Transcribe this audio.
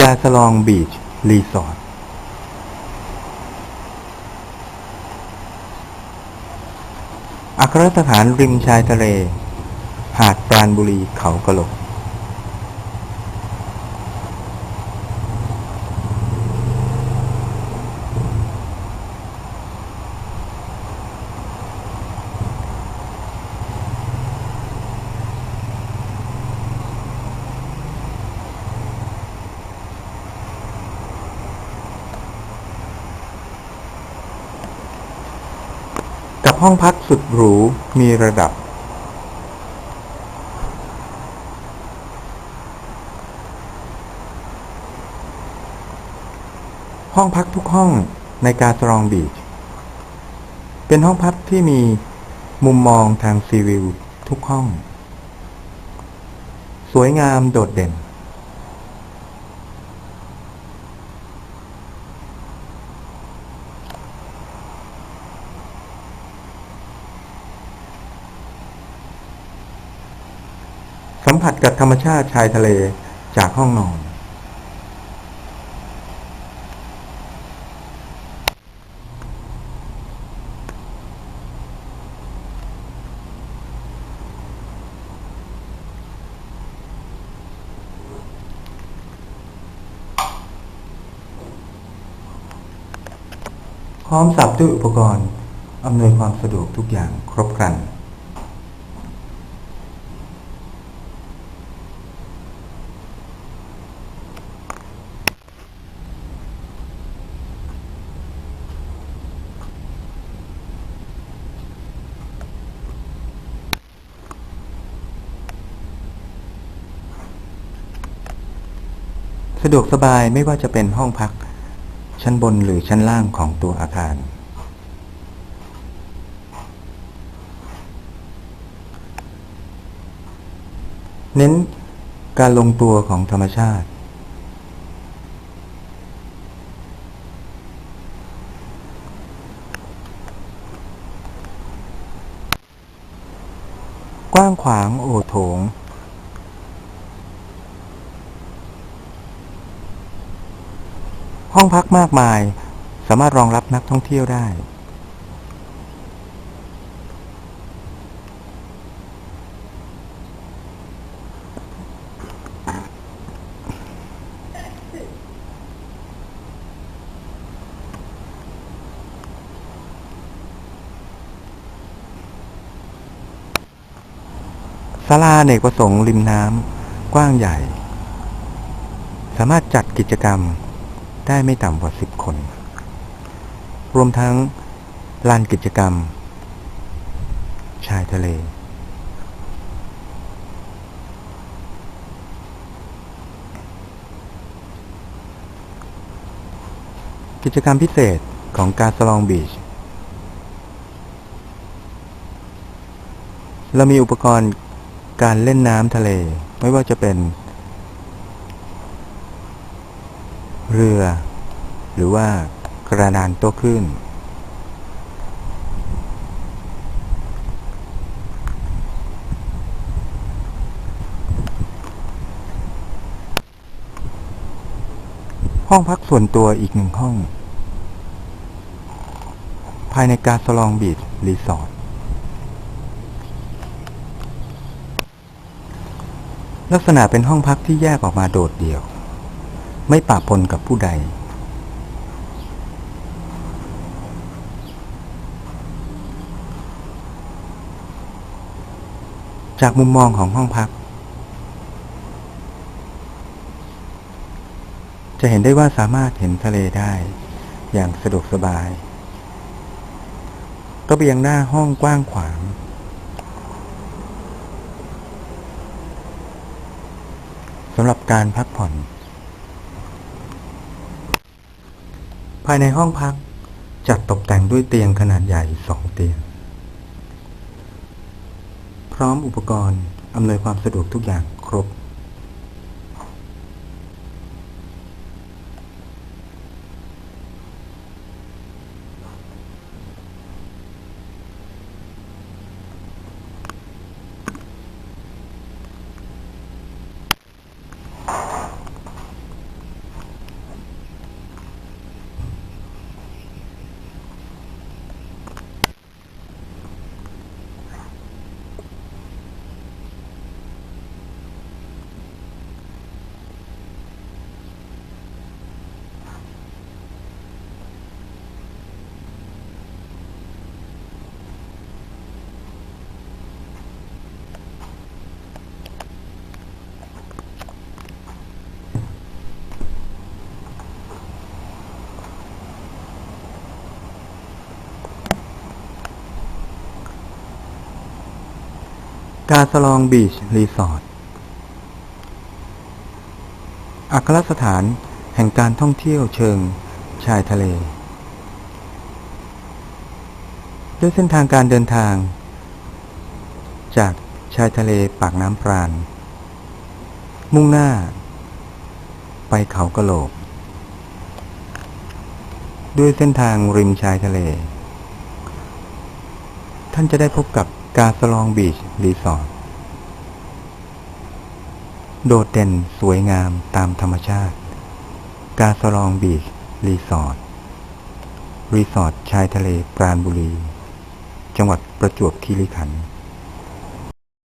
กาสลองบีช รีสอร์ทอัครสถานริมชายทะเล หาดปราณบุรีเขากระโหลก กับห้องพักสุดหรูมีระดับ ห้องพักทุกห้องในกาสรองบีชเป็นห้องพักที่มีมุมมองทางซีวิวทุกห้อง สวยงามโดดเด่น สัมผัสกับธรรมชาติชายทะเลจากห้องนอน พร้อมสับด้วยอุปกรณ์อำนวยความสะดวกทุกอย่างครบครัน สะดวกสบายไม่ว่าจะเป็นห้องพัก ชั้นบนหรือชั้นล่างของตัวอาคาร เน้นการลงตัวของธรรมชาติ กว้างขวางโอโถง ห้องพักมากมาย สามารถรองรับนักท่องเที่ยวได้ ศาลาเนกประสงค์ริมน้ำกว้างใหญ่ สามารถจัดกิจกรรม ได้ไม่ต่ำกว่าสิบคน รวมทั้งลานกิจกรรม ชายทะเล กิจกรรมพิเศษของการสลองบีช เรามีอุปกรณ์การเล่นน้ำทะเลไม่ว่าจะเป็น เรือ หรือว่ากระดานโต้คลื่น ห้องพักส่วนตัวอีกหนึ่งห้อง ภายในกาสลองบีชรีสอร์ทลักษณะเป็นห้องพักที่แยกออกมาโดดเดี่ยว ไม่ปะปนกับผู้ใด จากมุมมองของห้องพัก จะเห็นได้ว่าสามารถเห็นทะเลได้อย่างสะดวกสบายระเบียงหน้าห้องกว้างขวาง สำหรับการพักผ่อนายในห้องพักจัดตกแต่งด้วยเตียงขนาดใหญ่สองเตียง พร้อมอุปกรณ์อำนวยความสะดวกทุกอย่างครบ กาสลองบีชรีสอร์ทอัครสถานแห่งการท่องเที่ยวเชิงชายทะเล ด้วยเส้นทางการเดินทาง จากชายทะเลปากน้ำปราณ มุ่งหน้า ไปเขากระโหลก ด้วยเส้นทางริมชายทะเล ท่านจะได้พบกับ กาสลองบีชรีสอร์ทโดดเด่นสวยงามตามธรรมชาติ กาสลองบีชรีสอร์ทรีสอร์ทชายทะเลปราณบุรี จังหวัดประจวบคีรีขันธ์